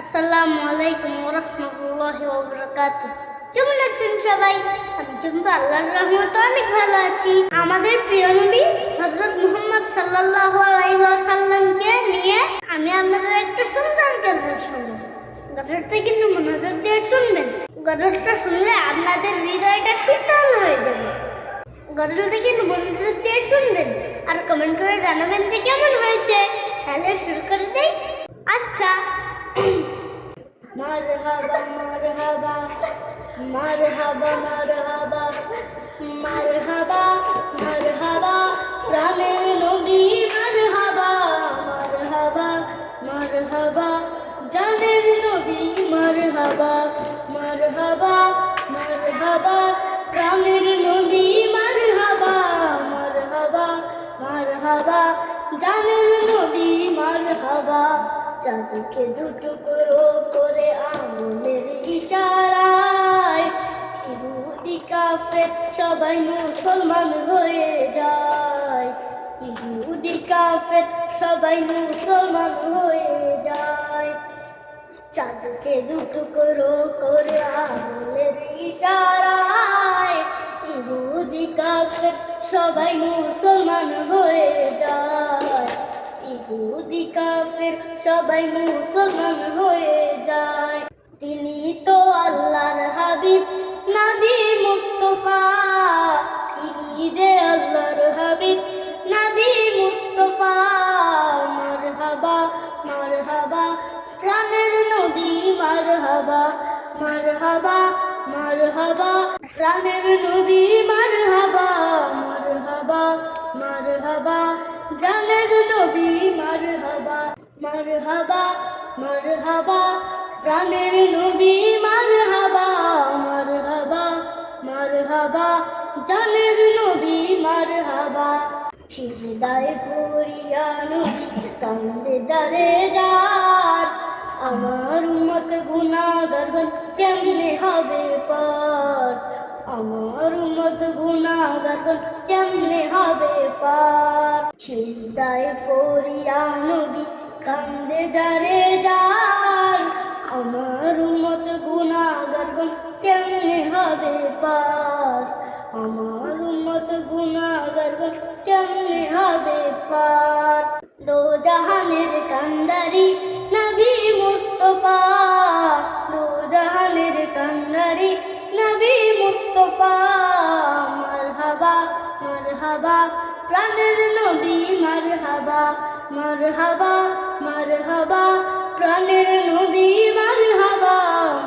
আসসালামু আলাইকুম রহমতুল্লাহি ওবরাকাত কেমন আছেন সবাই? আমি কিন্তু আল্লাহর রহমত অনেক ভালো আছি। আমাদের প্রিয় নবী হজরত মুহাম্মদ সাল্লাল্লাহু আলাইহি ওয়াসাল্লামকে নিয়ে আমি আপনাদের একটা সুন্দর গল্প শুনব। গল্পটা কিন্তু মনোযোগ দিয়ে শুনবেন। গল্পটা শুনলে আপনাদের হৃদয়টা শীতল হয়ে যাবে। গজলটা কিন্তু মনোযোগ দিয়ে শুনবেন। আর কমেন্ট করে জানাবেন মারহাবা মারহাবা মারহাবা মারহাবা মারহাবা মারহাবা প্রাণের নবী মারহাবা মারহাবা মারহাবা জানের নবী মারহাবা মারহাবা মারহাবা প্রাণের নবী মারহাবা মারহাবা মারহাবা জানের নবী মারহাবা চাঁদকে দুটো করো সবাই মুসলমান হয়ে যায়। ইহুদি, কাফের সবাই মুসলমান হয়ে যায়। চাঁদকে দুটো করো করে আঙুলের ইশারায়। ইহুদি, কাফের সবাই মুসলমান হয়ে যায়। ইহুদি, কাফের সবাই মুসলমান হয়ে যায়। তিনি তো আল্লাহর হাবিব, নবী মুস্তফা প্রাণের নবী মারহাবা মারহাবা মারহাবা। প্রাণের নবী মারহাবা মারহাবা মারহাবা। জানের নবী মারহাবা মারহাবা মারহাবা। প্রাণের নবী মারহাবা মারহাবা মারহাবা। জানের নবী মারহাবা। সিজদায় পড়িয়া নবী কান্দে যারে যার আমার উম্মত গুনাহগার গণ কেমনে হবে পার? আমার উম্মত গুনাহগার গণ কেমনে হবে পার? সিজদায় পড়িয়া নবী কান্দে যারে যার। আমার উম্মত গুনাহগার গণ কেমনে হবে পার? আমার উম্মত গুনাহগার গণ কেমনে হবে পার? দো জাহানের কান্দারি মুস্তফা দো জাহানের কান্দারি নবী মুস্তফা, মারহাবা মারহাবা, প্রাণের নবী মারহাবা মারহাবা মারহাবা, প্রাণের নবী মারহাবা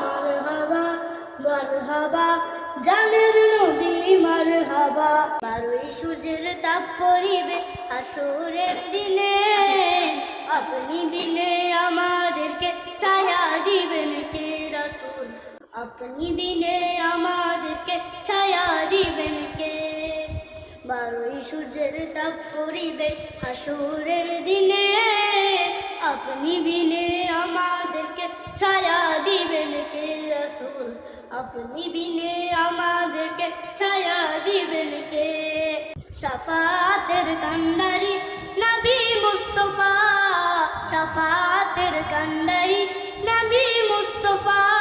মারহাবা মারহাবা, জানের নবী মারহাবা। বারোই সূর্যের তাপ পড়িবে আসরের দিনে। আপনি বিনে আমাদেরকে ছায়া দিবেন কে? বারোই সূর্যের তাপ পড়িবে হাসুরের দিনে। আপনি বিনে আমাদেরকে ছায়া দিবেন কে রসুল? আপনি বিনে আমাদেরকে ছায়া দিবেন কে? সাফাতের কান্ডারি নবী মুস্তফা। সাফাতের কান্ডারি নবী মুস্তফা।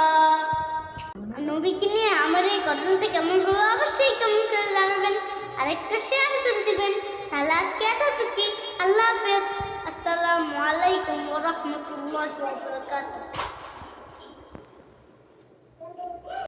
নবীকে নিয়ে আমার এই ঘটনাটা কেমন হলো? অবশ্যই কেমন করে জানাবেন। আরেকটা শেয়ার করে দেবেন। তাহলে আজকে এতটুকুই। আল্লাহ হাফেজ। আসসালামু আলাইকুম ওরহমতুল্লাহ বারাকাতুহু।